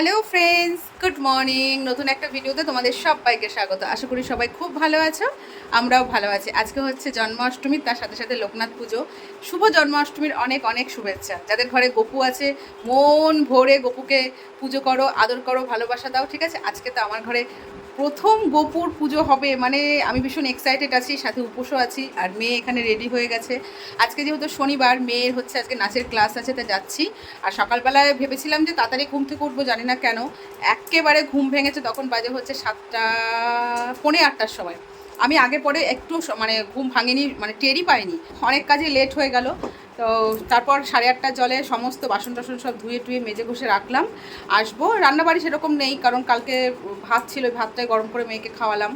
Hello friends good morning নতুন একটা ভিডিওতে তোমাদের সবাইকে স্বাগত। আশা করি সবাই খুব ভালো আছো, আমরাও ভালো আছি। আজকে হচ্ছে জন্মাষ্টমী, তার সাথে সাথে লোকনাথ পুজো। শুভ জন্মাষ্টমীর অনেক অনেক শুভেচ্ছা। যাদের ঘরে গপু আছে, মন ভরে গপুকে পুজো করো, আদর করো, ভালোবাসা দাও, ঠিক আছে? আজকে তো আমার ঘরে প্রথম গোপুর পুজো হবে মানে আমি ভীষণ এক্সাইটেড আছি, সাথে উপোসও আছি, আর মেয়ে এখানে রেডি হয়ে গেছে। আজকে যেহেতু শনিবার, মেয়ের হচ্ছে আজকে নাচের ক্লাস আছে, তা যাচ্ছি। আর সকালবেলায় ভেবেছিলাম যে তাড়াতাড়ি ঘুম থেকে উঠবো, জানি না কেন। একেবারে ঘুম ভেঙেছে, তখন বাজে হচ্ছে সাতটা, পৌনে আটটার সময়। আমি আগে পরে একটু মানে ঘুম ভাঙিনি মানে টেরই পাইনি। অনেক কাজে লেট হয়ে গেল। তো তারপর সাড়ে আটটার জলে সমস্ত বাসন টাসন সব ধুয়ে টুয়ে মেজে ঘষে রাখলাম। আসব। রান্নাবাড়ি সেরকম নেই, কারণ কালকে ভাত ছিল, ওই ভাতটাই গরম করে মেয়েকে খাওয়ালাম।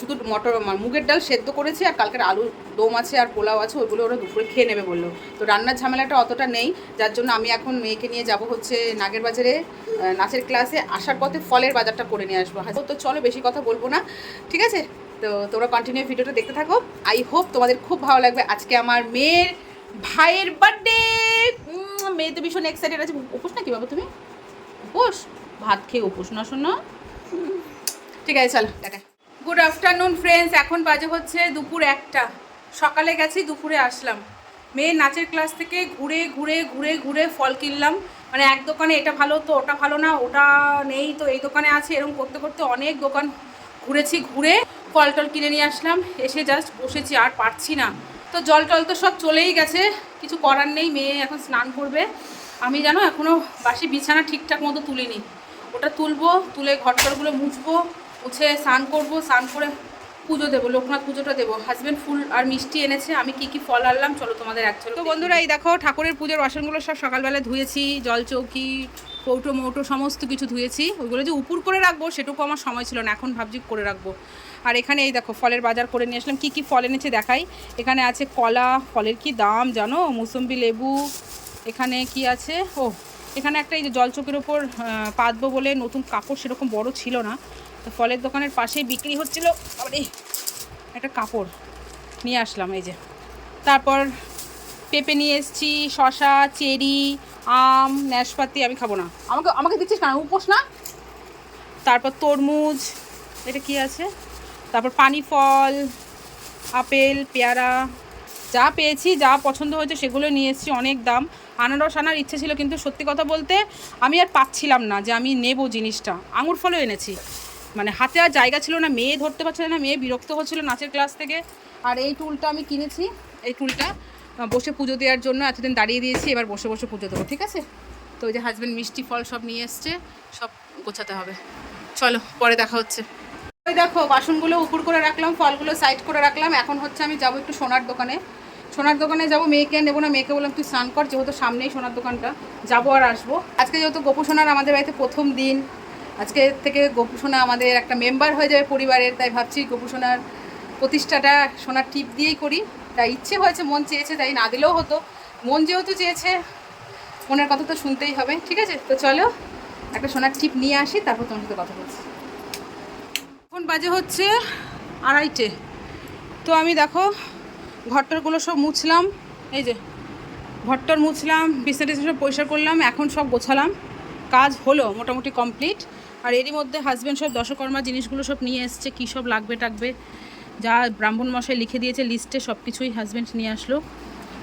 শুধু মটর মুগের ডাল সেদ্ধ করেছি, আর কালকের আলু দম আছে, আর পোলাও আছে ওইগুলো ওরা দুপুরে খেয়ে নেবে বলল। তো রান্নার ঝামেলাটা অতটা নেই, যার জন্য আমি এখন মেয়েকে নিয়ে যাব হচ্ছে নাগের বাজারে নাচের ক্লাসে। আসার পথে ফলের বাজারটা করে নিয়ে আসব। তো চলো, বেশি কথা বলব না, ঠিক আছে? তো তোমরা কন্টিনিউ ভিডিওটা দেখতে থাকো। আই হোপ তোমাদের খুব ভালো লাগবে। আজকে আমার মেয়ের ভাইয়ের বার্থডে মেয়ে তো ভীষণ এক্সাইটেড আছে। উপোস না কি বাবা তুমি? উপোস? ভাত খেয়ে উপোস না শোনো। ঠিক আছে, চলো, টাটা। গুড আফটারনুন ফ্রেন্ডস এখন বাজে হচ্ছে দুপুর একটা। সকালে গেছি, দুপুরে আসলাম। মেয়ে নাচের ক্লাস থেকে ঘুরে ঘুরে ঘুরে ঘুরে ফল কিনলাম। মানে এক দোকানে এটা ভালো তো ওটা ভালো না, ওটা নেই তো এই দোকানে আছে। এরকম করতে করতে অনেক দোকান ঘুরেছি, ঘুরে ফল টল কিনে নিয়ে আসলাম। এসে জাস্ট বসেছি, আর পারছি না। তো জল টল তো সব চলেই গেছে কিছু করার নেই মেয়ে এখন স্নান করবে। আমি জানো এখনও বাসি বিছানা ঠিকঠাক মতো তুলিনি। ওটা তুলবো তুলে ঘরটরগুলো মুছবো মুছে স্নান করব স্নান করে পুজো দেবো লোকনাথ পুজোটা দেবো। হাজব্যান্ড ফুল আর মিষ্টি এনেছে আমি কি কি ফল আনলাম চলো তোমাদের এক তো বন্ধুরা এই দেখো ঠাকুরের পুজোর বাসনগুলো সব সকালবেলা ধুয়েছি জল চৌকি কৌটো মৌটো সমস্ত কিছু ধুয়েছি। ওইগুলো যে উপুর করে রাখব সেটুকু আমার সময় ছিল না এখন ভাবছি করে রাখব। আর এখানে এই দেখো, ফলের বাজার করে নিয়ে আসলাম। কী কী ফল এনেছে দেখাই? এখানে আছে কলা, ফলের কি দাম জানো? মুসম্বি লেবু, এখানে কি আছে? ও, এখানে একটা এই যে জলচোখের ওপর পাতবো বলে নতুন কাপড় সেরকম বড় ছিল না। তো ফলের দোকানের পাশেই বিক্রি হচ্ছিল। আরে একটা কাপড় নিয়ে আসলাম এই যে। তারপর পেঁপে নিয়ে এসেছি শশা চেরি, আম, নাশপাতি, আমি খাব না। আমাকে আমাকে দিচ্ছিস কেন? উপোস না? তারপর তরমুজ, এটা কি আছে? তারপর পানি ফল, আপেল, পেয়ারা, যা পেয়েছি, যা পছন্দ হয়েছে সেগুলো নিয়ে এসেছি, অনেক দাম। আনারস আনার ইচ্ছে ছিল, কিন্তু সত্যি কথা বলতে আমি আর পাচ্ছিলাম না যে আমি নেব জিনিসটা। আঙুর ফলও এনেছি। মানে হাতে আর জায়গা ছিল না, মেয়ে ধরতে পারছিল না, মেয়ে বিরক্ত হচ্ছিল নাচের ক্লাস থেকে। আর এই টুলটা আমি কিনেছি। এই টুলটা বসে পুজো দেওয়ার জন্য এতদিন দাঁড়িয়ে দিয়েছি, এবার বসে বসে পুজো দেবো, ঠিক আছে? তো ওই যে হাজব্যান্ড মিষ্টি ফল সব নিয়ে এসছে, সব গোছাতে হবে। চলো, পরে দেখা হচ্ছে। ওই দেখো, বাসনগুলো উপর করে রাখলাম, ফলগুলো সাইড করে রাখলাম। এখন হচ্ছে আমি যাব একটু সোনার দোকানে। সোনার দোকানে যাব, মেয়েকে নেব না মেয়েকে বললাম, তুই স্নান কর, যেহেতু সামনেই সোনার দোকানটা, যাব আর আসব। আজকে যেহেতু গোপু সোনার আমাদের বাড়িতে প্রথম দিন, আজকে থেকে গোপু সোনা আমাদের একটা মেম্বার হয়ে যাবে পরিবারের, তাই ভাবছি গোপু সোনার প্রতিষ্ঠাটা, সোনার টিপ দিয়েই করি। তাই ইচ্ছে হয়েছে, মন চেয়েছে, তাই না দিলেও হতো। মন যেহেতু চেয়েছে, মনের কথা তো শুনতেই হবে, ঠিক আছে? তো চলো, একটা সোনার টিপ নিয়ে আসি, তারপর তোমার সাথে কথা বলছি। এখন বাজে হচ্ছে আড়াইটে। তো আমি দেখো ঘরটরগুলো সব মুছলাম। এই যে ঘরটর মুছলাম বিছনা সব পরিষ্কার করলাম এখন সব গোছালাম। কাজ হলো মোটামুটি কমপ্লিট। আর এরই মধ্যে হাজব্যান্ড সব দশকর্মা জিনিসগুলো সব নিয়ে এসছে কী সব লাগবে টাকবে। যা ব্রাহ্মণ মশাই লিখে দিয়েছে লিস্টে সব কিছুই হাজব্যান্ড নিয়ে আসলো।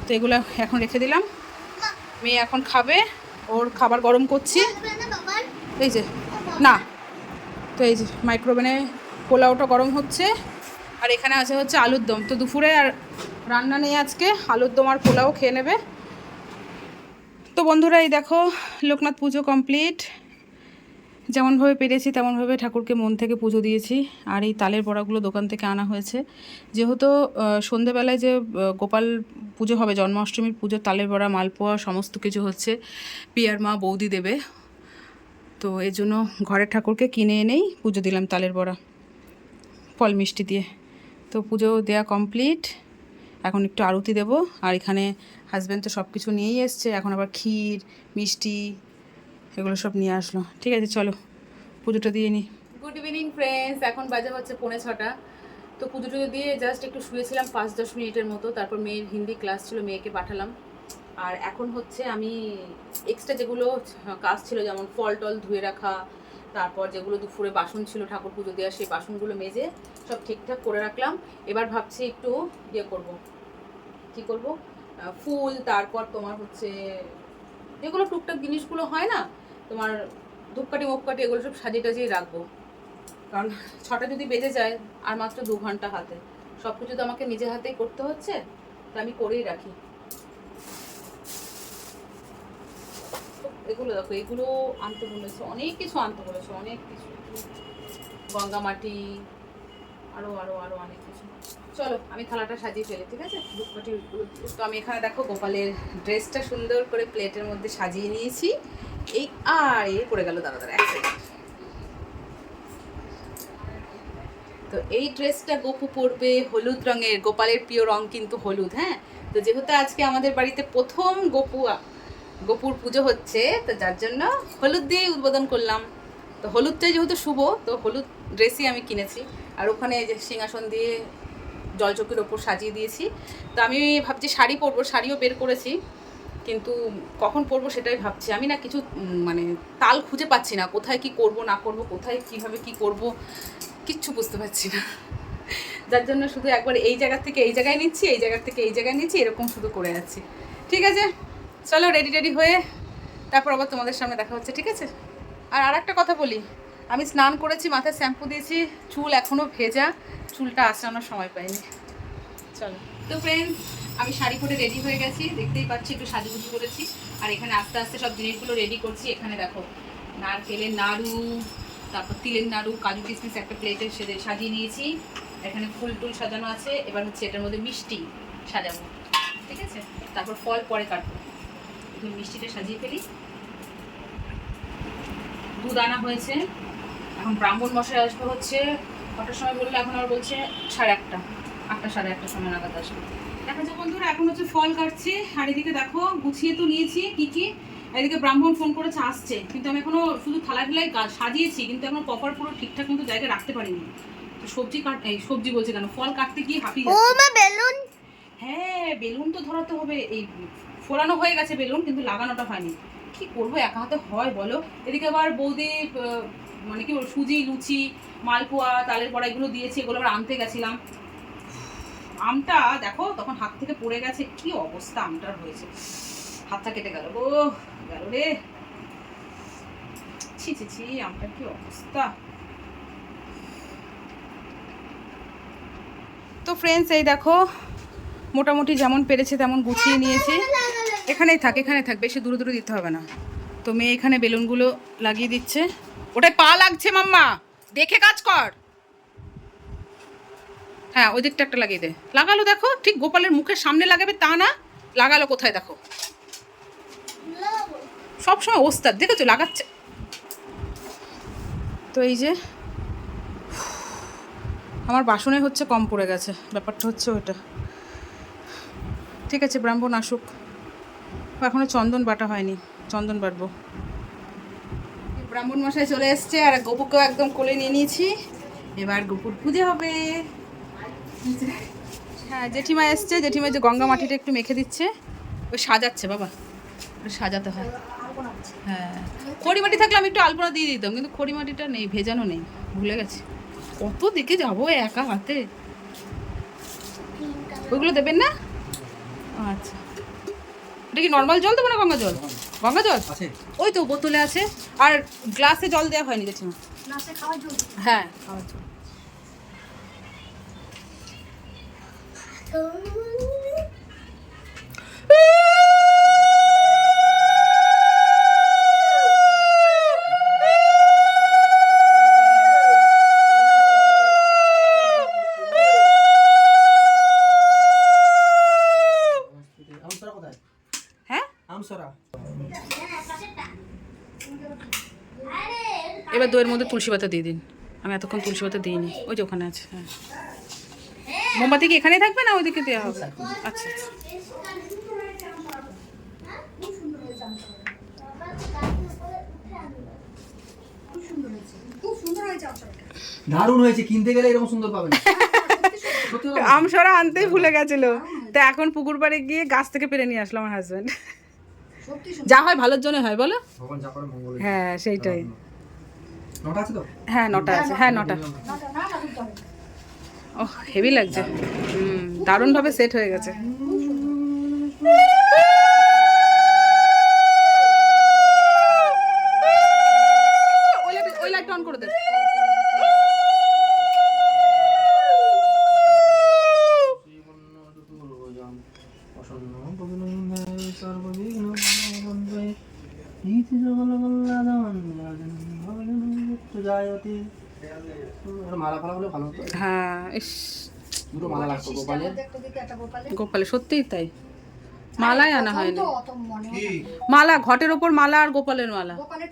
তো এগুলো এখন রেখে দিলাম। মেয়ে এখন খাবে ওর খাবার গরম করছি। এই যে না। তো এই যে মাইক্রোওভেনে পোলাওটা গরম হচ্ছে। আর এখানে আছে হচ্ছে আলুর দম। তো দুপুরে আর রান্না নেই আজকে। আলুর দম আর পোলাও খেয়ে নেবে। তো বন্ধুরা, এই দেখো, লোকনাথ পুজো কমপ্লিট। যেমনভাবে পেরেছি তেমনভাবে ঠাকুরকে মন থেকে পুজো দিয়েছি। আর এই তালের বড়াগুলো দোকান থেকে আনা হয়েছে। যেহেতু সন্ধেবেলায় যে গোপাল পুজো হবে, জন্মাষ্টমীর পুজো, তালের বড়া, মালপোয়া, সমস্ত কিছু হচ্ছে পিয়ার মা বৌদি দেবে। তো এর জন্য ঘরের ঠাকুরকে কিনে এনেই পুজো দিলাম তালের বড়া। ফল মিষ্টি দিয়ে। তো পুজো দেয়া কমপ্লিট এখন একটু আরতি দেব। আর এখানে হাজব্যান্ড তো সব কিছু নিয়েই এসছে। এখন আবার ক্ষীর, মিষ্টি এগুলো সব নিয়ে আসলো। ঠিক আছে, চলো। পুজোটা দিয়ে নিই গুড ইভিনিং ফ্রেন্ডস এখন বাজে হচ্ছে পৌনে ছটা। তো পুজো টুজো দিয়ে জাস্ট একটু শুয়েছিলাম পাঁচ, দশ মিনিটের মতো। তারপর মেয়ের হিন্দি ক্লাস ছিল, মেয়েকে পাঠালাম। আর এখন হচ্ছে আমি এক্সট্রা যেগুলো কাজ ছিল, যেমন ফল টল ধুয়ে রাখা তারপর যেগুলো দুপুরে বাসন ছিল, ঠাকুর পুজো দেওয়া, সেই বাসনগুলো মেজে সব ঠিকঠাক করে রাখলাম। এবার ভাবছি একটু ইয়ে করব। কি করব? ফুল, তারপর তোমার হচ্ছে যেগুলো টুকটাক জিনিসগুলো হয় না, তোমার ধূপকাঠি, মুপকাঠি এগুলো সব সাজিয়ে টাজিয়ে রাখব। কারণ ছটা যদি বেজে যায়, আর মাত্র দু ঘণ্টা হাতে। সব কিছু তো আমাকে নিজে হাতেই করতে হচ্ছে, তা আমি করেই রাখি। এগুলো দেখো, এগুলো আনতে বলেছে, অনেক কিছু আনতে বলেছে, অনেক কিছু। গঙ্গা মাটি, আরও আরও আরও অনেক কিছু। চলো, আমি থালাটা সাজিয়ে ফেলি, ঠিক আছে? ধূপকাঠি তো আমি এখানে দেখো গোপালের ড্রেসটা সুন্দর করে প্লেটের মধ্যে সাজিয়ে নিয়েছি। এই, আর এ পড়ে গেল দাদা দাদা এক তো এই ড্রেসটা গোপু পরবে হলুদ রঙের, গোপালের প্রিয় রং কিন্তু হলুদ হ্যাঁ? তো যেহেতু আজকে আমাদের বাড়িতে প্রথম গোপু গোপুর পুজো হচ্ছে, তো যার জন্য হলুদ দিয়েই উদ্বোধন করলাম। তো হলুদটাই যেহেতু শুভ, তো হলুদ ড্রেসই আমি কিনেছি। আর ওখানে যে সিংহাসন দিয়ে জলচকির ওপর সাজিয়ে দিয়েছি। তো আমি ভাবছি শাড়ি পরবো, শাড়িও বের করেছি। কিন্তু কখন পরবো সেটাই ভাবছি। আমি না কিছু মানে তাল খুঁজে পাচ্ছি না, কোথায় কি করব, না করব, কোথায় কীভাবে কি করব, কিচ্ছু বুঝতে পারছি না। যার জন্য শুধু একবার এই জায়গা থেকে এই জায়গায় নিচ্ছি, এই জায়গা থেকে এই জায়গায় নিচ্ছি, এরকম শুধু করে যাচ্ছি ঠিক আছে? চলো রেডি রেডি হয়ে তারপর আবার তোমাদের সামনে দেখা হচ্ছে, ঠিক আছে? আর আর একটা কথা বলি, আমি স্নান করেছি, মাথায় শ্যাম্পু দিয়েছি, চুল এখনও ভেজা, চুলটা আসানোর সময় পাইনি। চলো। তো ফ্রেন্ডস আমি শাড়ি পরে রেডি হয়ে গেছি, দেখতেই পাচ্ছি, একটু সাজুগুজু করেছি। আর এখানে আস্তে আস্তে সব জিনিসগুলো রেডি করছি, এখানে দেখো, নারকেলের নাড়ু, তারপর তিলের নাড়ু, কাজু কিশমিশ একটা প্লেটে সেজে সাজিয়ে নিয়েছি। এখানে ফুল টুল সাজানো আছে, এবার হচ্ছে এটার মধ্যে মিষ্টি সাজাবো, ঠিক আছে? তারপর ফল পরে কাটবো। তুমি মিষ্টিটা সাজিয়ে ফেলি। দুধ আনা হয়েছে। এখন ব্রাহ্মণ মশাই আসবে হচ্ছে কটার সময় বললে এখন আর বলছে সাড়ে একটা আটটা সাড়ে একটা সময় নাগাদ আসবে। দেখা যাক বন্ধুরা এখন হচ্ছে ফল কাটছি। আর এদিকে দেখো গুছিয়ে তো নিয়েছি কি কি। এদিকে ব্রাহ্মণ ফোন করেছে আসছে। কিন্তু আমি এখনও শুধু থালা ঠেলায় সাজিয়েছি কিন্তু এখনও প্রপার পুরো ঠিকঠাক মতো জায়গায় রাখতে পারিনি। তো সবজি কাট এই সবজি বলছে কেন? ফল কাটতে গিয়ে হাঁপিয়ে বেলুন। হ্যাঁ বেলুন তো ধরাতে হবে। এই ফোলানো হয়ে গেছে বেলুন, কিন্তু লাগানোটা হয়নি। কি করব, একা হাতে হয় বলো? এদিকে আবার বৌদি মানে কি বলব, সুজি, লুচি, মালপোয়া, তালের বড়া এগুলো দিয়েছি, এগুলো আবার আনতে গেছিলাম। আমটা দেখো, তখন হাত থেকে পড়ে গেছে, কি অবস্থা আমটার হয়েছে। হাতটা কেটে গেল, ও গেল রে। ছি ছি ছি, আমটার কি অবস্থা? তো ফ্রেন্ডস এই দেখো মোটামুটি যেমন পেরেছে তেমন গুছিয়ে নিয়েছি। এখানেই থাক এখানেই থাক, বেশি দূরে দূরে দিতে হবে না। তো মেয়ে এখানে বেলুনগুলো লাগিয়ে দিচ্ছে। ওটায় পা লাগছে মাম্মা, দেখে কাজ কর। হ্যাঁ ওই দিকটা একটা লাগিয়ে দে। লাগালো দেখো, ঠিক গোপালের মুখের সামনে লাগাবে তা না, লাগালো কোথায় দেখো। সব সময় ওস্তাদ, দেখেছ? লাগাচ্ছে। তো এই যে, আমার বাসনে হচ্ছে কম পড়ে গেছে, ব্যাপারটা হচ্ছে ওটা ঠিক আছে, ব্রাহ্মণ আসুক। এখনও চন্দন বাটা হয়নি, চন্দন বাটবো। ব্রাহ্মণ মশাই চলে এসছে, আর গপুকেও একদম কোলে নিয়ে নিয়েছি। এবার গপুর পুজো হবে। হ্যাঁ জেঠিমা এসছে, জেঠিমা যে গঙ্গা মাটিটা একটু মেখে দিচ্ছে, ওই সাজাচ্ছে বাবা সাজাতে হয়। হ্যাঁ খড়ি মাটি থাকলে আমি একটু আলপনা দিয়ে দিতাম, কিন্তু খড়ি মাটিটা নেই, ভেজানো নেই, ভুলে গেছি। কত দিকে যাব একা হাতে? ওইগুলো দেবেন না? আচ্ছা। এটা কি নর্মাল জল দেবো না গঙ্গা জল? গঙ্গা জল? আছে। ওই তো বোতলে আছে। আর গ্লাসে জল দেওয়া হয়নি দেখছি হ্যাঁ খাওয়ার জন্য। মধ্যে তুলসী পাতা দিয়ে দিন। আমি এতক্ষণ তুলসী পাতা দিইনি। ওই যে ওখানে আছে হ্যাঁ। মোমবাতি কি এখানেই থাকবে না ওইদিকে দেওয়া হবে? আচ্ছা আচ্ছা। দারুণ হয়েছে কিনতে গেলে এরকম সুন্দর পাবেন। আমসরা আনতেই ভুলে গেছিল। তো এখন পুকুর পাড়ে গিয়ে গাছ থেকে পেরে নিয়ে আসলো আমার হাজব্যান্ড যা হয় ভালোর জন্য হয় বলো? ভগবান যা করে মঙ্গল হ্যাঁ সেইটাই। নটা আছে তো? হ্যাঁ নটা আছে। হ্যাঁ নটা। ও হেভি লাগছে। হুম দারুণভাবে সেট হয়ে গেছে। ওই লাইট- মালা ফালা হলে ভালো হতো হ্যাঁ ইস। দুটো মালা লাগতো গোপালে গোপালে সত্যিই তাই। মালাই আনা হয়নি। হয়। মালা ঘটের ওপর মালা আর গোপালের মালা। গোপালের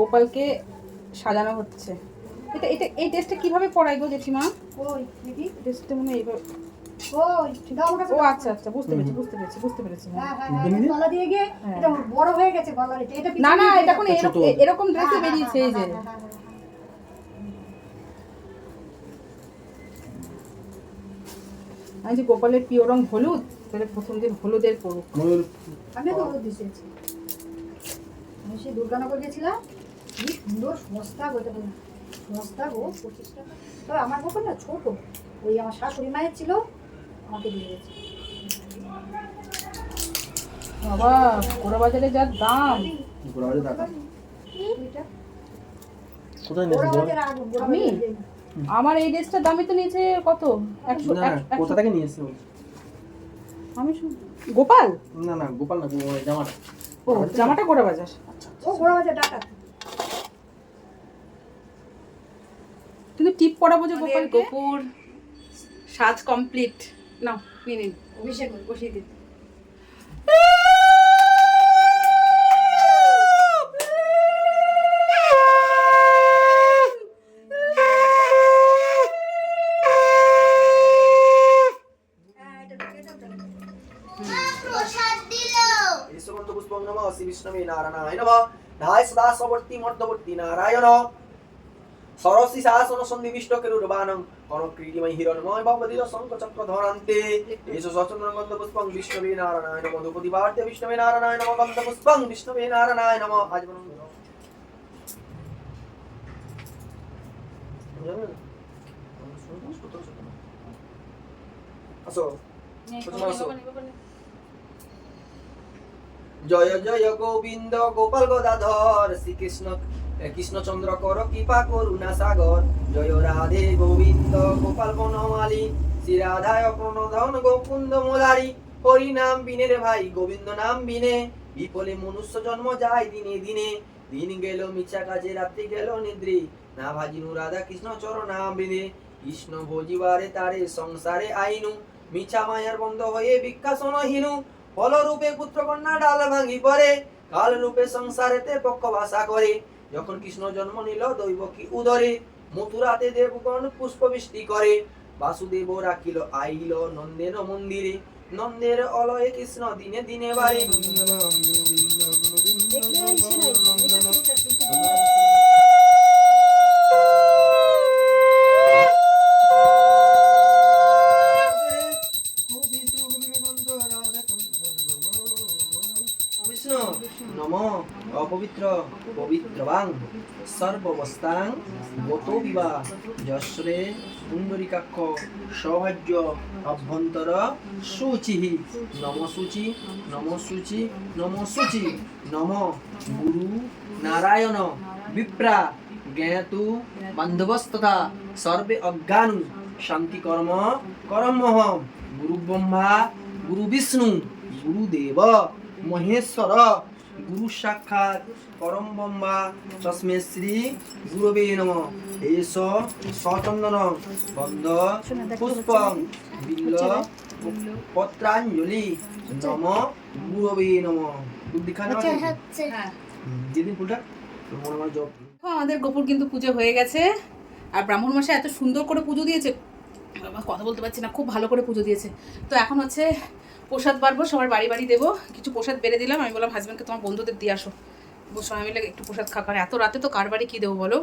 গোপালকে সাজানো হচ্ছে। এটা এটা এই টেস্টটা কীভাবে পড়াই গো জেঠিমা? ওই দিদি। মনে এইভাবে ও আচ্ছা আচ্ছা বুঝতে পেরেছি বুঝতে পেরেছি বুঝতে পেরেছি হ্যাঁ। হ্যাঁ হ্যাঁ গলা দিয়ে গিয়ে। এটা বড় গেছে গলার এটা এটা না না এটা কোন দিয়ে এরকম ড্রেসে বেরিয়েছে এই যে। আমি যে গোপালের প্রিয় রং হলুদ তাহলে প্রথম দিন হলুদের হ্যাঁ। আমি তো ওষুধ দিয়েছি। আমি সেই দুর্গানগর গেছিলাম। কি সুন্দর সস্তা বলে সস্তা গো পঁচিশ টাকা তবে আমার গোপাল না ছোট। ওই আমার শাশুড়ি মায়ের ছিল আমাকে দিয়ে গেছে বাবা গোড়া বাজারে যার দাম। কোথায় আগুন গোড়া আমি? আমার এই ড্রেসটার দামই তো নিয়েছে কত? একশো একশো- কোথা থেকে নিয়েছিস আমি শুন- গোপাল? না না গোপাল না জামাটা। ও জামাটা গোড়া বাজার। ও গোড়া বাজার ডাটা কিন্তু টিপ পরাবো যে গোপাল গোপুর সাজ কমপ্লিট। নাও নিয়ে নিন। অভিষেক বসিয়ে দিন। হ্যাঁ এটা ঢুকে দাও। তাহলে। ঈশ্বরন্ত পুষ্পং নম শ্রী বিষ্ণবে নারায়ণ নম। ধায় সদা সবর্তী মর্দবর্তী নারায়ণ। সরসী শাসন সন্নিবিষ্ট কেরুরবাণং হিরণময় চক্র ধরান্তে। এসো সচন্দ্র গন্ধ পুষ্পং বিষ্ণবে নারায়ণ বিষ্ণবে নারায়ণ নম। গন্ধ পুষ্পং বিষ্ণবে নারায়ণ নম। আসো। জয় জয় গোবিন্দ গোপাল গদাধর শ্রীকৃষ্ণ কৃষ্ণচন্দ্র কর কৃপা করুণা সাগর। জয় রাধে গোবিন্দ, গোপাল বনমালী শ্রী রাধায় প্রণধন গোকুন্দ মোলারি হরি নাম বিনে রে ভাই, গোবিন্দ নাম বিনে। বিপলে মনুষ্য জন্ম যায় দিনে দিনে। দিন গেল, মিছা কাজে রাত্রি গেল নিদ্রি। না ভাজিনু রাধা কৃষ্ণ বিনে কৃষ্ণ ভোজিবারে তারে সংসারে আইনু। মিছা মায়ার বন্ধ হয়ে বিকাশন হিনু। ফলরূপে পুত্র কন্যা ডাল ভাঙি পরে। কাল রূপে সংসারেতে পক্ষ ভাষা করে। যখন কৃষ্ণ জন্ম নিল দৈব কি উদরে মথুরাতে দেবগণ পুষ্প বৃষ্টি করে বাসুদেব রাখিল আইল নন্দের মন্দিরে নন্দের অলয়ে কৃষ্ণ দিনে দিনে বাড়ি অপবিত্র, পবিত্রবাং, সর্ববস্তাং গত বিবা যশ্রে সুন্দরিকাক্ষ সৌভাগ্য অভ্যন্তর শুচি নম শুচি নম শুচি নম শুচি নম গুরু নারায়ণ। বিপ্রা জ্ঞাতু বান্ধবস্তথা। সর্বে অজ্ঞানু শান্তি কর্ম করমহম গুরু ব্রহ্মা, গুরু বিষ্ণু, গুরুদেব, মহেশ্বর। গুরু সাক্ষাৎ পরম ব্রহ্মা তস্মে শ্রী গুরবে নম। এস সচন্দন বন্ধ পুষ্পং বিল্ল পত্রাঞ্জলি নম গুরবে নম। ফুল দিখা না দিদি ফুলটা মনে আমার জব আমাদের গোপুর কিন্তু পুজো হয়ে গেছে। আর ব্রাহ্মণ মশাই এত সুন্দর করে পুজো দিয়েছে। কথা বলতে পারছি না খুব ভালো করে পুজো দিয়েছে। তো এখন হচ্ছে প্রসাদ বাড়বো, সবার বাড়ি বাড়ি দেবো। কিছু প্রসাদ বেড়ে দিলাম, আমি বললাম হাজব্যান্ডকে তোমার বন্ধুদের দিয়ে আসো। সবাই মিলে একটু প্রসাদ খা কারণ এত রাতে তো কার বাড়ি কী দেবো বলো?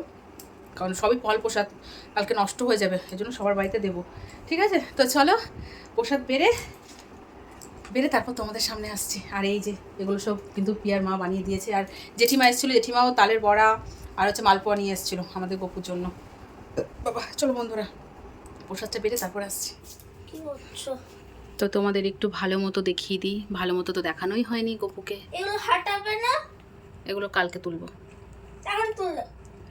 কারণ সবই ফল প্রসাদ। কালকে নষ্ট হয়ে যাবে এই জন্য সবার বাড়িতে দেবো। ঠিক আছে? তো চলো, প্রসাদ বেড়ে বেড়ে তারপর তোমাদের সামনে আসছি। আর এই যে, এগুলো সব কিন্তু পিয়ার মা বানিয়ে দিয়েছে। আর জেঠিমা এসেছিল, জেঠিমাও তালের বড়া আর হচ্ছে মালপোয়া নিয়ে এসেছিল আমাদের গপুর জন্য। বাবা, চলো বন্ধুরা, প্রসাদটা বেড়ে তারপর আসছি। কি তো তোমাদের একটু ভালো মতো দেখিয়ে দিই। ভালো মতো তো দেখানোই হয়নি গপুকে। এগুলো হাঁটাবে না? এগুলো কালকে তুলবো।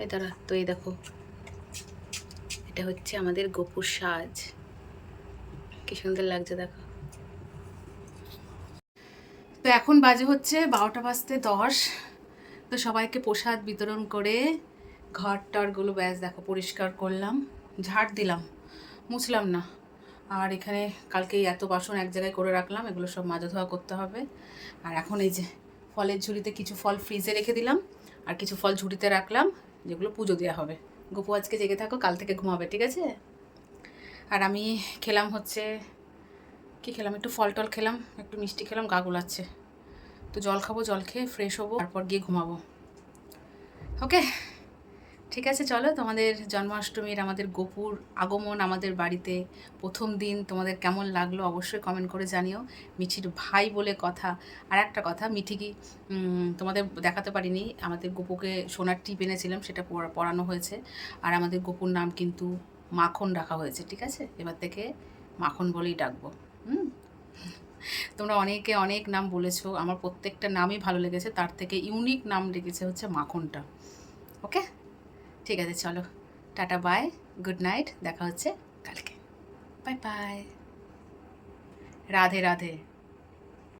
এই দাঁড়া তো এই দেখো। এটা হচ্ছে আমাদের গপুর সাজ। কি সুন্দর লাগছে দেখো। তো এখন বাজে হচ্ছে বারোটা বাজতে দশ। তো সবাইকে প্রসাদ বিতরণ করে ঘর টরগুলো ব্যাস দেখো পরিষ্কার করলাম। ঝাড় দিলাম। মুছলাম না। আর এখানে কালকে এত বাসন এক জায়গায় করে রাখলাম, এগুলো সব মাজা ধোয়া করতে হবে। আর এখন এই যে ফলের ঝুড়িতে কিছু ফল ফ্রিজে রেখে দিলাম, আর কিছু ফল ঝুড়িতে রাখলাম, যেগুলো পুজো দেওয়া হবে। গোপু আজকে জেগে থাকো, কাল থেকে ঘুমাবে, ঠিক আছে? আর আমি খেলাম হচ্ছে, কি খেলাম? একটু ফল টল খেলাম, একটু মিষ্টি খেলাম, গা গোলাচ্ছে। তো জল খাব, জল খেয়ে ফ্রেশ হব, তারপর গিয়ে ঘুমাবো। ওকে ঠিক আছে, চলো তোমাদের জন্মাষ্টমীর আমাদের গোপুর আগমন আমাদের বাড়িতে, প্রথম দিন তোমাদের কেমন লাগল অবশ্যই কমেন্ট করে জানিও। মিঠির ভাই বলে কথা। আর একটা কথা, মিঠি কি তোমাদের দেখাতে পারিনি, আমাদের গোপুকে সোনার টিপ এনেছিলাম, সেটা পরানো হয়েছে। আর আমাদের গোপুর নাম কিন্তু মাখন রাখা হয়েছে, ঠিক আছে? এবার থেকে মাখন বলেই ডাকবো, হুম? তোমরা অনেকে অনেক নাম বলেছ, আমার প্রত্যেকটা নামই ভালো লেগেছে, তার থেকে ইউনিক নাম লেগেছে হচ্ছে মাখনটা ওকে ঠিক আছে চলো। টাটা বাই গুড নাইট দেখা হচ্ছে কালকে। Bye bye Radhe Radhe.